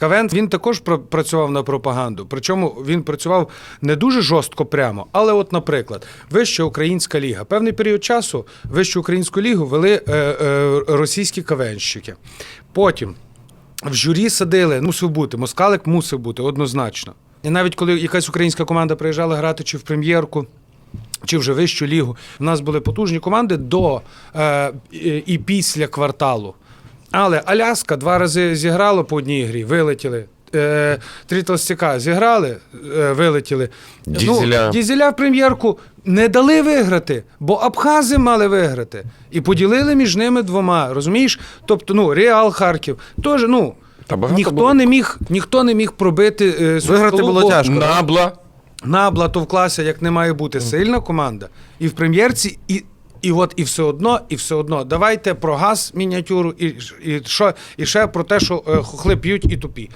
КВН він також пр- працював на пропаганду. Причому він працював не дуже жорстко прямо. Але, от, наприклад, Вища Українська ліга. Певний період часу Вищу Українську лігу вели е, е, російські КВНщики. Потім в журі садили, мусив бути, москалик мусив бути однозначно. І навіть коли якась українська команда приїжджала грати чи в прем'єрку, чи вже вищу лігу, в нас були потужні команди до е, і після кварталу. Але Аляска два рази зіграло по одній грі, вилетіли. Е, Три толстяка зіграли, е, вилетіли. Дізеля. Ну, дізеля в прем'єрку не дали виграти, бо абхази мали виграти. І поділили між ними двома. Розумієш? Тобто, ну, Реал Харків. Теж, ну, Та ніхто, було. не міг, ніхто не міг пробити е, Виграти було бо тяжко. Набла. Набла то в класі, як не має бути сильна команда, і в прем'єрці, і. І от і все одно, і все одно. Давайте про газ мініатюру, і, і, що, і ще про те, що е, хохли п'ють і тупі.